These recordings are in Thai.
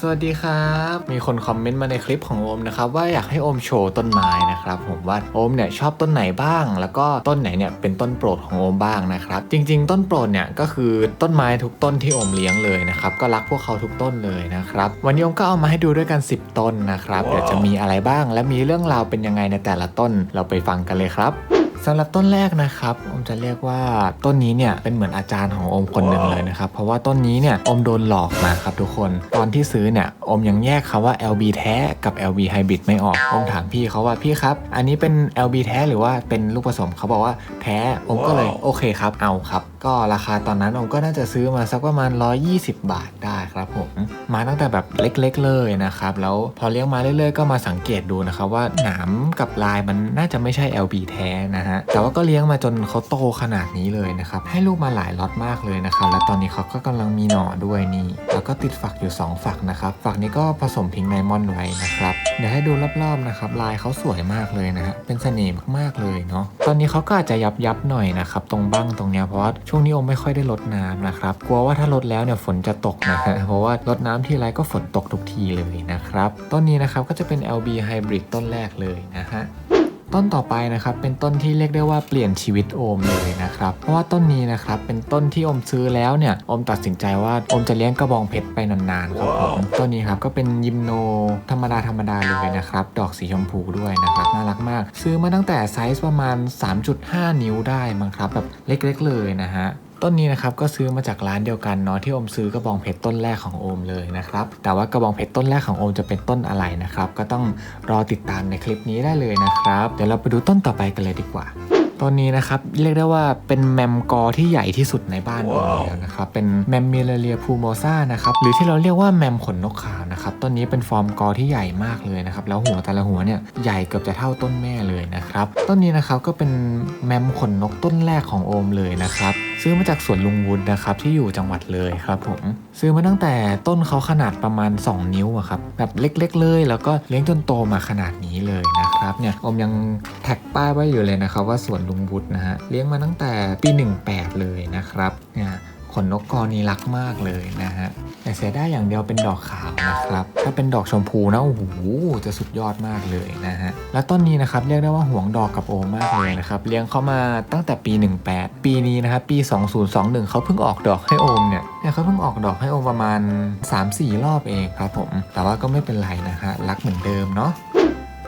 สวัสดีครับ มีคนคอมเมนต์มาในคลิปของโอมนะครับว่าอยากให้โอมโชว์ต้นไม้นะครับผมว่าโอมเนี่ยชอบต้นไหนบ้าง แล้วก็ต้นไหนเนี่ยเป็นต้นโปรดของโอมบ้างนะครับจริง ๆ ต้นโปรดเนี่ยก็คือต้นไม้ทุกต้นที่โอมเลี้ยงเลยนะครับก็รักพวกเขาทุกต้นเลยนะครับวันนี้โอมก็เอามาให้ดูด้วยกัน 10 ต้นนะครับเดี๋ยวจะมีอะไรบ้าง และมีเรื่องราวเป็นยังไงในแต่ละต้นเราไปฟังกันเลยครับ สำหรับต้นแรกนะครับอมจะเรียกว่าต้นนี้เนี่ยเป็นเหมือนอาจารย์ของอมคนหนึ่งเลยนะครับ เพราะว่าต้นนี้เนี่ยอมโดนหลอกมาครับทุกคนตอนที่ซื้อเนี่ยอมยังแยกคำว่า LB แท้กับ LB Hybrid ไม่ออกอมถามพี่เขาว่าพี่ครับ อันนี้เป็น LB แท้หรือว่าเป็นลูกผสมเขาบอกว่าแท้อมก็เลยโอเคครับเอาครับ ก็ราคาตอนนั้นอมก็น่าจะซื้อมาสักประมาณ 120 บาทได้ครับผ มาตั้งแต่แบบเล็กๆเลยนะครับแล้วพอเลี้ยงมาเรื่อยๆก็มาสังเกตดูนะครับว่าหนามกับลายมันน่าจะไม่ใช่ LB แท้นะฮะแต่ว่าก็เลี้ยงมาจนเขาโตขนาดนี้เลยนะครับให้ลูกมาหลายล็อตมากเลยนะครับและตอนนี้เขาก็กำลังมีหน่อด้วยนี่แล้วก็ติดฝักอยู่ 2 ฝักนะครับฝักนี้ก็ผสมพิงไดมอนไว้นะครับเดี๋ยวให้ดูรอบๆนะครับลายเขาสวยมากเลยนะฮะเป็นเสน่ห์มากๆเลยเนาะตอนนี้เขาก็อาจจะยับยับๆหน่อยนะครับตรงบ้างตรงเนี้ยเพราะว่าช่วงนี้โอมไม่ค่อยได้รดน้ำนะครับกลัวว่าถ้ารดแล้วเนี่ยฝนจะตกนะฮะเพราะว่ารดน้ำทีไรก็ฝนตกทุกทีเลยนะครับ ต้นนี้นะครับก็จะเป็น LB Hybrid ต้นแรกเลยนะฮะต้นต่อไปนะครับเป็นต้นที่เรียกได้ว่าเปลี่ยนชีวิตโอมเลยนะครับเพราะว่าต้นนี้นะครับเป็นต้นที่โอมซื้อแล้วเนี่ยโอมตัดสินใจว่าโอมจะเลี้ยงกระบองเพชรไปนานๆครับผมต้นนี้ครับก็เป็นยิมโนธรรมดาธรรมดาเลยนะครับดอกสีชมพูด้วยนะครับน่ารักมาก ซื้อมาตั้งแต่ไซส์ประมาณ 3.5 นิ้วได้มั้งครับแบบเล็กๆเลยนะฮะ ต้นนี้นะครับก็ซื้อมาจากร้านเดียวกันเนาะที่โอมซื้อกระบองเพชรต้นแรกของโอมเลยนะครับแต่ว่ากระบองเพชรต้นแรกของโอมจะเป็นต้นอะไรนะครับก็ต้องรอติดตามในคลิปนี้ได้เลยนะครับเดี๋ยวเราไปดูต้นต่อไปกันเลยดีกว่าต้นนี้นะครับเรียกได้ว่าเป็นแมมกอที่ใหญ่ที่สุดในบ้านโอมแล้วนะครับเป็นแมมเมลเลียพูโมซานะครับหรือที่เราเรียกว่าแมมขนนกขาวนะครับต้นนี้เป็นฟอร์มกอที่ใหญ่มากเลยนะครับแล้วหัวแต่ละหัวเนี่ยใหญ่เกือบจะเท่าต้นแม่เลยนะครับต้นนี้นะครับก็เป็นแมมขนนกต้นแรกของโอมเลยนะครับ ซื้อมาจากสวนลุงวุฒินะครับที่อยู่จังหวัดเลยครับผม ซื้อมาตั้งแต่ต้นเขาขนาดประมาณ 2 นิ้วอะครับแบบเล็กๆ เลย แล้วก็เลี้ยงจนโตมาขนาดนี้เลยนะครับเนี่ยอมยังแท็กป้ายไว้อยู่เลยนะครับว่าสวนลุงวุฒินะฮะเลี้ยงมาตั้งแต่ปี 18 เลยนะครับเนี่ย ขนนกกอนี้รักมากเลยนะฮะแต่เสียได้อย่างเดียวเป็นดอกขาวนะครับ ถ้าเป็นดอกชมพูนะโอ้โหจะสุดยอดมากเลยนะฮะ แล้วต้นนี้นะครับเรียกได้ว่าห่วงดอกกับโอมมากเลยนะครับ เลี้ยงเขามาตั้งแต่ปี 18 ปีนี้นะครับปี 2021 เขาเพิ่งออกดอกให้โอมเนี่ยเนี่ยเขาเพิ่งออกดอกให้โอมประมาณ 3-4 รอบเองครับผม แต่ว่าก็ไม่เป็นไรนะฮะรักเหมือนเดิมเนาะ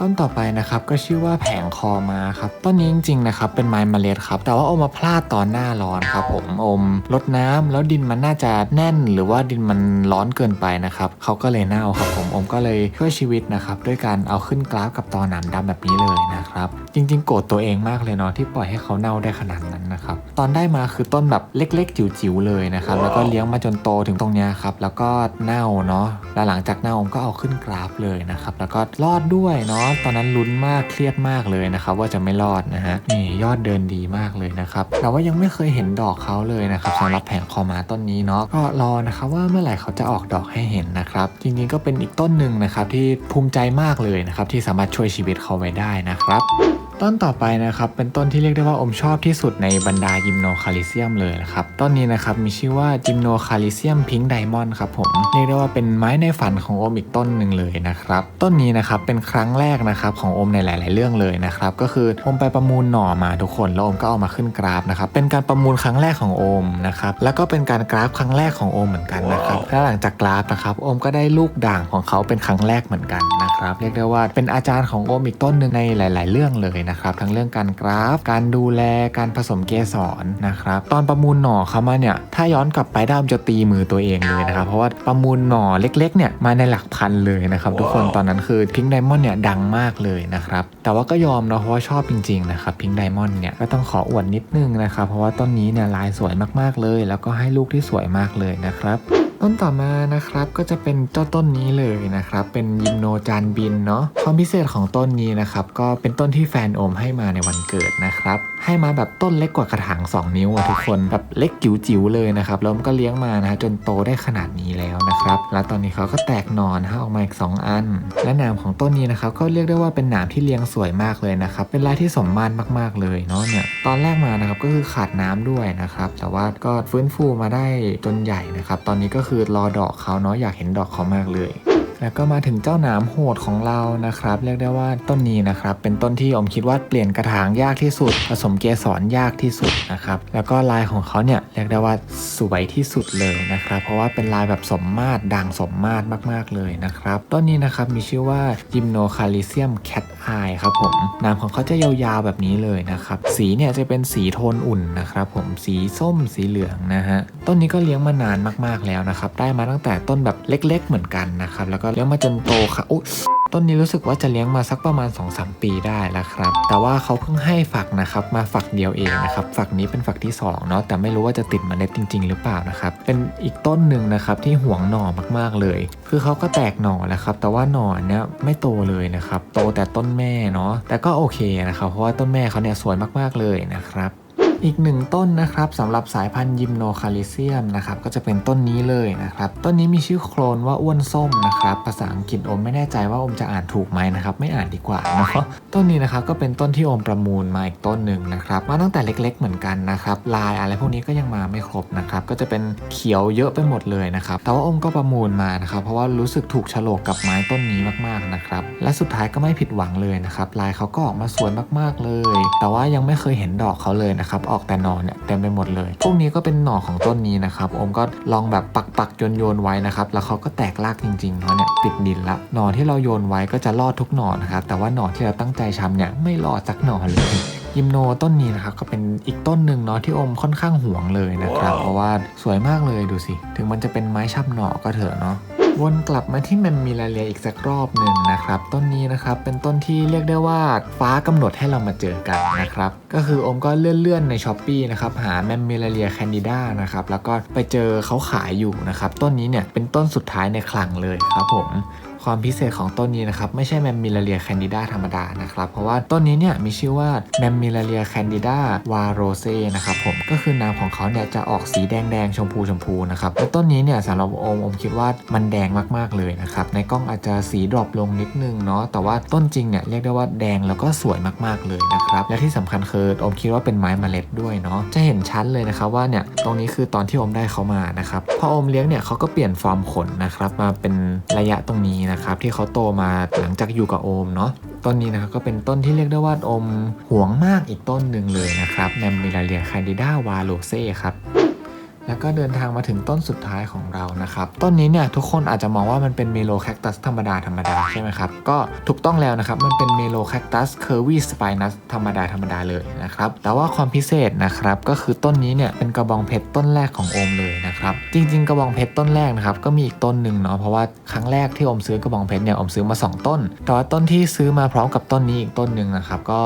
ต้นต่อไปนะครับก็ชื่อว่าแผงคอมาครับต้นนี้จริงๆนะครับเป็นไม้เมล็ดครับแต่ว่าอมมาพลาดตอนหน้าร้อนครับผมอมลดน้ำแล้วดินมันน่าจะแน่น หรือว่าดินมันร้อนเกินไปนะครับเขาก็เลยเน่าครับผมอมก็เลยช่วยชีวิตนะครับด้วยการเอาขึ้นกราฟกับตอหนามดำแบบนี้เลยนะครับจริง ๆ โกรธตัวเองมากเลยเนาะที่ปล่อยให้เขาเน่าได้ขนาดนั้นนะครับตอนได้มาคือต้นแบบเล็กๆจิ๋วๆเลยนะครับแล้วก็เลี้ยงมาจนโตถึงตรงเนี้ยครับแล้วก็เน่าเนาะแล้วหลังจากเน่าอมก็เอาขึ้นกราฟเลยนะครับแล้วก็รอดด้วยเนาะตอนนั้นลุ้นมากเครียดมากเลยนะครับว่าจะไม่รอดนะฮะนี่ยอดเดินดีมากเลยนะครับแต่ว่ายังไม่เคยเห็นดอกเขาเลยนะครับสำหรับแผงคอมาต้นนี้เนาะก็รอนะครับว่าเมื่อไหร่เขาจะออกดอกให้เห็นนะครับจริงๆก็เป็นอีกต้นหนึ่งนะครับที่ภูมิใจมากเลยนะครับที่สามารถช่วยชีวิตเขาไว้ได้นะครับ ต้นต่อไปนะครับเป็นต้นที่เรียกได้ว่าอมชอบที่สุดในบรรดายิมโนคาลิเซียมเลยนะครับต้นนี้นะครับมีชื่อว่าจิมโนคาลิเซียมพิงค์ไดมอนด์ครับผมเรียกได้ว่าเป็นไม้ในฝันของอมอีกต้นหนึ่งเลยนะครับต้นนี้นะครับเป็นครั้งแรกนะครับของอมในหลาย ๆ เรื่องเลยนะครับก็คืออมไปประมูลหน่อมาทุกคนแล้วอมก็เอามาขึ้นกราฟนะครับเป็นการประมูลครั้งแรกของอมนะครับแล้วก็เป็นการกราฟครั้งแรกของอมเหมือนกันนะครับแล้วหลังจากกราฟนะครับอมก็ได้ลูกด่างของเขาเป็นครั้งแรกเหมือนกันนะครับเรียกได้ว่าเป็นอาจารย์ของอมอีกต้นหนึ่งในหลาย ๆ เรื่องเลยนะครับ ทั้งเรื่องการกราฟ การดูแลการผสมเกสรนะครับ ตอนประมูลหน่อเขามาเนี่ย ถ้าย้อนกลับไปด้ามจะตีมือตัวเองเลยนะครับ เพราะว่าประมูลหน่อเล็กๆเนี่ยมาในหลักพันเลยนะครับ ทุกคนตอนนั้นคือพิงค์ไดมอนด์เนี่ยดังมากเลยนะครับ แต่ว่าก็ยอมเนาะเพราะว่าชอบจริงๆนะครับพิงค์ไดมอนด์เนี่ยก็ต้องขออวดนิดนึงนะครับ เพราะว่าต้นนี้เนี่ยลายสวยมากๆเลย แล้วก็ให้ลูกที่สวยมากเลยนะครับ ต้นต่อมานะครับก็จะเป็นเจ้าต้นนี้เลยนะครับ เป็นยิมโนจานบินเนาะความพิเศษของต้นนี้นะครับ ก็เป็นต้นที่แฟนโอมให้มาในวันเกิดนะครับ ให้มาแบบต้นเล็กกว่ากระถาง2 นิ้วอะทุกคนแบบเล็กจิ๋วๆเลยนะครับแล้วมันก็เลี้ยงมานะจนโตได้ขนาดนี้แล้วนะครับ แล้วตอนนี้เขาก็แตกหนอนฮะออกมาอีก 2 อัน และหนามของต้นนี้นะครับก็เรียกได้ว่าเป็นหนามที่เลี้ยงสวยมากเลยนะครับเป็นลายที่สมมาตรมากๆเลยเนาะเนี่ยตอนแรกมานะครับก็คือขาดน้ำด้วยนะครับแต่ว่าก็ฟื้นฟูมาได้จนใหญ่นะครับตอนนี้ก็คือรอดอกเขาเนาะอยากเห็นดอกเขามากเลยแล้วก็มาถึงเจ้าหนามโหดของเรานะครับ เรียกได้ว่าต้นนี้นะครับ เป็นต้นที่อมคิดว่าเปลี่ยนกระถางยากที่สุด ผสมเกสรยากที่สุดนะครับ แล้วก็ลายของเขาเนี่ยเรียกได้ว่าสวยที่สุดเลยนะครับ เพราะว่าเป็นลายแบบสมมาตรด่างสมมาตรมาก ๆเลยนะครับ ต้นนี้นะครับมีชื่อว่ายิมโนคาลิเซียมแคท ไอครับผมหนามของเขาจะยาวๆแบบนี้เลยนะครับสีเนี่ยจะเป็นสีโทนอุ่นนะครับผมสีส้มสีเหลืองนะฮะต้นนี้ก็เลี้ยงมานานมากๆแล้วนะครับได้มาตั้งแต่ต้นแบบเล็ก ๆ เหมือนกันนะครับแล้วก็เลี้ยงมาจนโตค่ะอุ๊ย ต้นนี้รู้สึกว่าจะเลี้ยงมาสักประมาณ 2-3 ปีได้แล้วครับ แต่ว่าเขาเพิ่งให้ฝักนะครับ มาฝักเดียวเองนะครับ ฝักนี้เป็นฝักที่2เนาะแต่ไม่รู้ว่าจะติดมเมล็ดจริง ๆ หรือเปล่านะครับ เป็นอีกต้นหนึ่งนะครับที่ห่วงหน่อมากๆเลย คือเขาก็แตกหน่อแล้วครับ แต่ว่าหน่อเนี้ยไม่โตเลยนะครับ โตแต่ต้นแม่เนาะแต่ก็โอเคนะครับเพราะว่าต้นแม่เขาเนี่ยสวยมากๆเลยนะครับ อีกหนึ่งต้นนะครับสำหรับสายพันธุ์ยิมโนคาลิเซียมนะครับก็จะเป็นต้นนี้เลยนะครับต้นนี้มีชื่อโคลนว่าอ้วนส้มนะครับภาษาอังกฤษอมไม่แน่ใจว่าอมจะอ่านถูกไหมนะครับไม่อ่านดีกว่าเนาะต้นนี้นะครับก็เป็นต้นที่อมประมูลมาอีกต้นหนึ่งนะครับมาตั้งแต่เล็ก ๆ เหมือนกันนะครับลายอะไรพวกนี้ก็ยังมาไม่ครบนะครับก็จะเป็นเขียวเยอะไปหมดเลยนะครับแต่ว่าอมก็ประมูลมานะครับเพราะว่ารู้สึกถูกฉลกกับไม้ต้นนี้มากๆนะครับและสุดท้ายก็ไม่ผิดหวังเลยนะครับลายเขาก็ออกมาสวยมากๆเลย แต่ว่ายังไม่เคยเห็นดอกเขาเลยนะครับออกแต่หนอนเนี่ยเต็มไปหมดเลย พวกนี้ก็เป็นหน่อของต้นนี้นะครับอมก็ลองแบบปักปักโยนโยนๆไว้นะครับแล้วเขาก็แตกรากจริงๆเพราะเนี่ยติดดินละหน่อที่เราโยนไว้ก็จะรอดทุกหน่อนะครับแต่ว่าหน่อที่เราตั้งใจชำเนี่ยไม่รอดสักหน่อเลยยิมโนต้นนี้นะครับก็เป็นอีกต้นหนึ่งเนาะที่อมค่อนข้างห่วงเลยนะครับ เพราะว่าสวยมากเลยดูสิ ถึงมันจะเป็นไม้ชับหน่อก็เถอะเนาะ วนกลับมาที่แมมมิลาเลียอีกสักรอบหนึ่งนะครับ ต้นนี้นะครับเป็นต้นที่เรียกได้ว่าฟ้ากำหนดให้เรามาเจอกันนะครับ ก็คืออมก็เลื่อนๆในช้อปปีนะครับหาแมมมิลาเลียแคนดิดานะครับแล้วก็ไปเจอเขาขายอยู่นะครับ ต้นนี้เนี่ยเป็นต้นสุดท้ายในคลังเลยครับผม ความพิเศษของต้นนี้นะครับ ไม่ใช่แมมมิลาเลียแคนดิดาธรรมดานะครับ เพราะว่าต้นนี้เนี่ยมีชื่อว่าแมมมิลาเลียแคนดิดาวาโรเซนะครับผมก็คือน้ำของเขาเนี่ยจะออกสีแดงแดงชมพูชมพูนะครับและต้นนี้เนี่ยสำหรับโอมโอมคิดว่ามันแดงมากๆเลยนะครับในกล้องอาจจะสีดรอปลงนิดนึงเนาะแต่ว่าต้นจริงเนี่ยเรียกได้ว่าแดงแล้วก็สวยมากๆเลยนะครับและที่สำคัญคือโอมคิดว่าเป็นไม้เมล็ดด้วยเนาะจะเห็นชัดเลยนะครับว่าเนี่ยตรงนี้คือตอนที่โอมได้เขามานะครับพอโอมเลี้ยงเนี่ยเขาก็เปลี่ยนฟอร์มขนนะครับมาเป็นระยะตรงนี้นะครับที่เขาโตมาหลังจากอยู่กับโอมเนาะต้นนี้นะครับก็เป็นต้นที่เรียกได้ว่าโอมห่วงมากอีกต้นหนึ่งเลยนะครับแมมมิลาเลียแคนดิดาวาโลเซ่ครับ แล้วก็เดินทางมาถึงต้นสุดท้ายของเรานะครับ ต้นนี้เนี่ยทุกคนอาจจะมองว่ามันเป็นเมโลแคคตัสธรรมดาธรรมดาใช่ไหมครับ ก็ถูกต้องแล้วนะครับ มันเป็นเมโลแคคตัสเคอร์วีสไปนัสธรรมดาธรรมดาเลยนะครับ แต่ว่าความพิเศษนะครับก็คือต้นนี้เนี่ยเป็นกระบองเพชรต้นแรกของโอมเลยนะครับ จริง ๆ กระบองเพชรต้นแรกนะครับก็มีอีกต้นหนึ่งเนาะเพราะว่าครั้งแรกที่โอมซื้อกระบองเพชรเนี่ยโอมซื้อมา 2 ต้น แต่ว่าต้นที่ซื้อมาพร้อมกับต้นนี้อีกต้นหนึ่งนะครับก็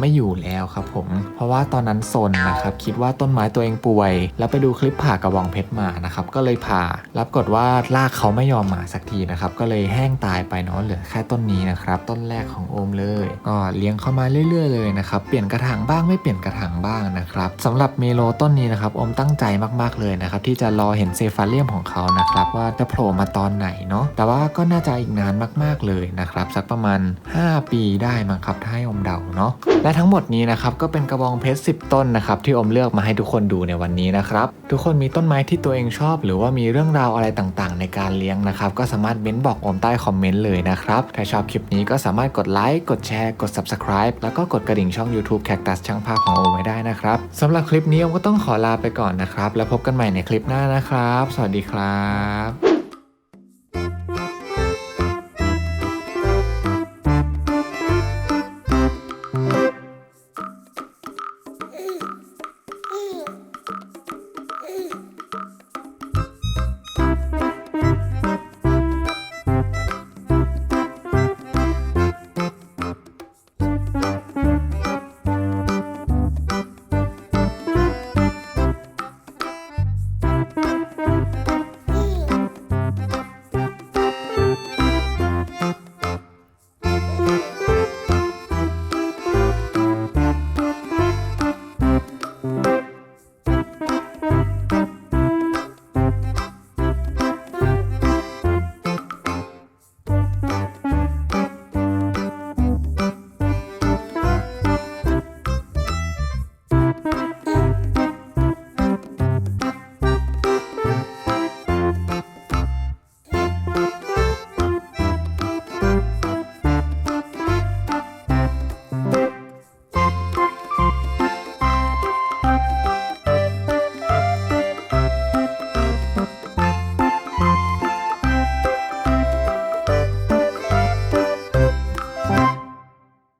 ไม่อยู่แล้วครับผม เพราะว่าตอนนั้นซนนะครับคิดว่าต้นไม้ตัวเองป่วย แล้วไปดูคลิปผ่ากระบองเพชรมานะครับก็เลยผ่ารับกฏว่ารากเขาไม่ยอมมาสักทีนะครับก็เลยแห้งตายไปเนาะเหลือแค่ต้นนี้นะครับต้นแรกของโอมเลยก็เลี้ยงเข้ามาเรื่อย ๆ เลยนะครับเปลี่ยนกระถางบ้างไม่เปลี่ยนกระถางบ้างนะครับสำหรับเมโลต้นนี้นะครับโอมตั้งใจมากๆเลยนะครับที่จะรอเห็นเซฟาเลียมของเขานะครับว่าจะโผล่มาตอนไหนเนาะแต่ว่าก็น่าจะอีกนานมากๆเลยนะครับสักประมาณ 5 ปีได้มั้งครับถ้าให้อมเดาเนาะและทั้งหมดนี้นะครับก็เป็นกระบองเพชร10 ต้นนะครับที่อมเลือกมาให้ทุกคนดูในวันนี้นะครับทุกคนนมีต้นไม้ที่ตัวเองชอบ หรือว่ามีเรื่องราวอะไรต่างๆ ในการเลี้ยงนะครับ ก็สามารถเม้นบอกอมใต้คอมเมนต์เลยนะครับ ถ้าชอบคลิปนี้ก็สามารถกดไลค์กดแชร์กด subscribe แล้วก็กดกระดิ่งช่อง YouTube แคคตัสช่างภาพของโอมไว้ได้นะครับสำหรับคลิปนี้อมก็ต้องขอลาไปก่อนนะครับ แล้วพบกันใหม่ในคลิปหน้านะครับ สวัสดีครับ